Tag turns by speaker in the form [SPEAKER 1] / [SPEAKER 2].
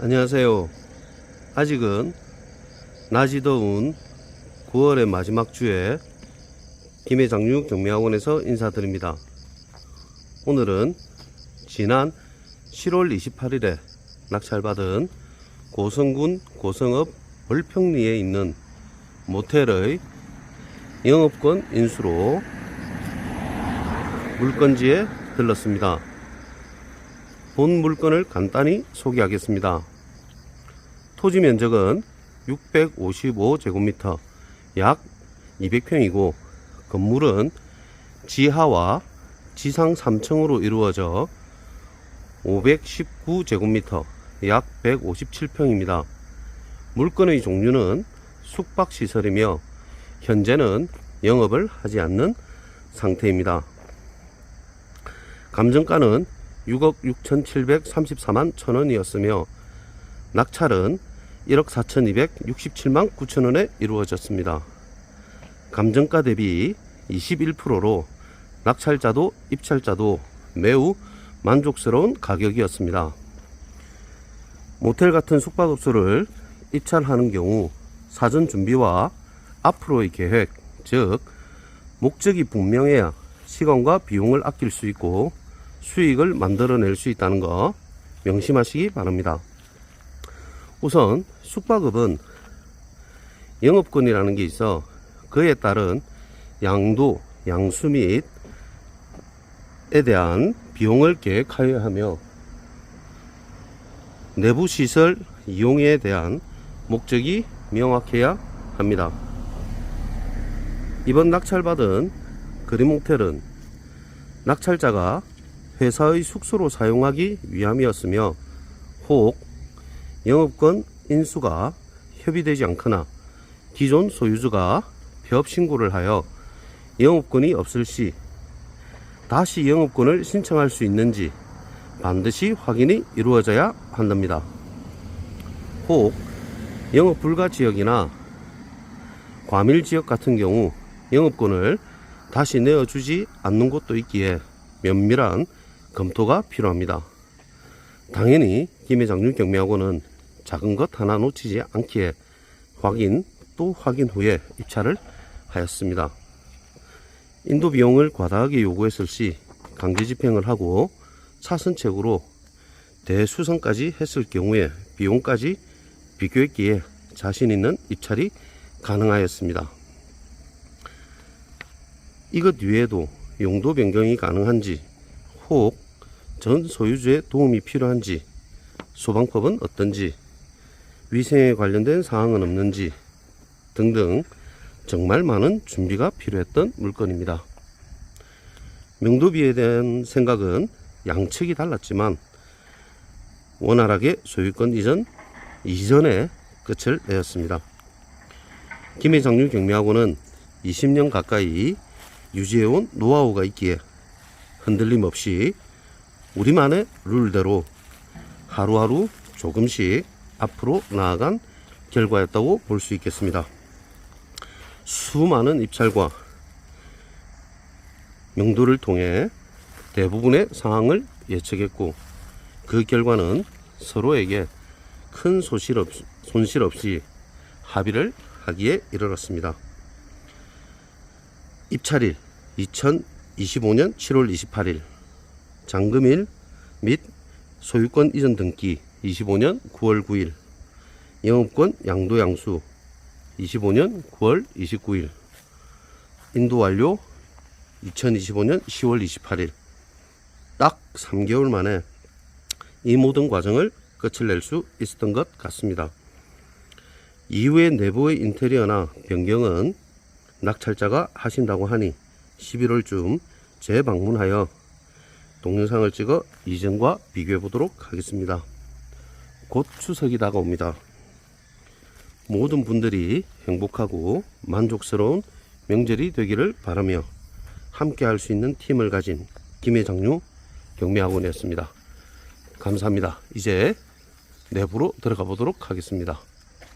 [SPEAKER 1] 안녕하세요. 아직은 낮이 더운 9월의 마지막 주에 김해장류 경매학원에서 인사드립니다. 오늘은 지난 7월 28일에 낙찰받은 고성군 고성읍 벌평리에 있는 모텔의 영업권 인수로 물건지에 들렀습니다. 본 물건을 간단히 소개하겠습니다. 토지 면적은 655제곱미터, 약 200평이고 건물은 지하와 지상 3층으로 이루어져 519제곱미터, 약 157평입니다. 물건의 종류는 숙박시설이며 현재는 영업을 하지 않는 상태입니다. 감정가는 6억 6,734만 천원이었으며 낙찰은 1억 4,267만 9천원에 이루어졌습니다. 감정가 대비 21%로 낙찰자도 입찰자도 매우 만족스러운 가격이었습니다. 모텔 같은 숙박업소를 입찰하는 경우 사전 준비와 앞으로의 계획, 즉 목적이 분명해야 시간과 비용을 아낄 수 있고 수익을 만들어낼 수 있다는 거 명심하시기 바랍니다. 우선 숙박업은 영업권이라는 게 있어 그에 따른 양도, 양수 및에 대한 비용을 계획하여야 하며 내부 시설 이용에 대한 목적이 명확해야 합니다. 이번 낙찰받은 그린모텔은 낙찰자가 회사의 숙소로 사용하기 위함이었으며 혹 영업권 인수가 협의되지 않거나 기존 소유주가 폐업 신고를 하여 영업권이 없을 시 다시 영업권을 신청할 수 있는지 반드시 확인이 이루어져야 한답니다. 혹 영업 불가 지역이나 과밀 지역 같은 경우 영업권을 다시 내어주지 않는 곳도 있기에 면밀한 검토가 필요합니다. 당연히 김해장류 경매하고는 작은 것 하나 놓치지 않기에 확인 또 확인 후에 입찰을 하였습니다. 인도 비용을 과다하게 요구했을 시 강제 집행을 하고 차선책으로 대수선까지 했을 경우에 비용까지 비교했기에 자신 있는 입찰이 가능하였습니다. 이것 외에도 용도 변경이 가능한지 혹 전 소유주의 도움이 필요한지 소방법은 어떤지 위생에 관련된 사항은 없는지 등등 정말 많은 준비가 필요했던 물건입니다. 명도비에 대한 생각은 양측이 달랐지만 원활하게 소유권 이전 이전에 끝을 내었습니다. 김해장류 경매하고는 20년 가까이 유지해온 노하우가 있기에 흔들림 없이 우리만의 룰대로 하루하루 조금씩 앞으로 나아간 결과였다고 볼 수 있겠습니다. 수많은 입찰과 명도를 통해 대부분의 상황을 예측했고 그 결과는 서로에게 큰 소실 없, 손실 없이 합의를 하기에 이르렀습니다. 입찰일 2025년 7월 28일 잔금일 및 소유권 이전 등기 25년 9월 9일 영업권 양도 양수 25년 9월 29일 인도 완료 2025년 10월 28일 딱 3개월 만에 이 모든 과정을 끝을 낼 수 있었던 것 같습니다. 이후에 내부의 인테리어나 변경은 낙찰자가 하신다고 하니 11월쯤 재방문하여 동영상을 찍어 이전과 비교해 보도록 하겠습니다. 곧 추석이 다가옵니다. 모든 분들이 행복하고 만족스러운 명절이 되기를 바라며 함께 할 수 있는 팀을 가진 김해장류 경매학원이었습니다. 감사합니다. 이제 내부로 들어가 보도록 하겠습니다.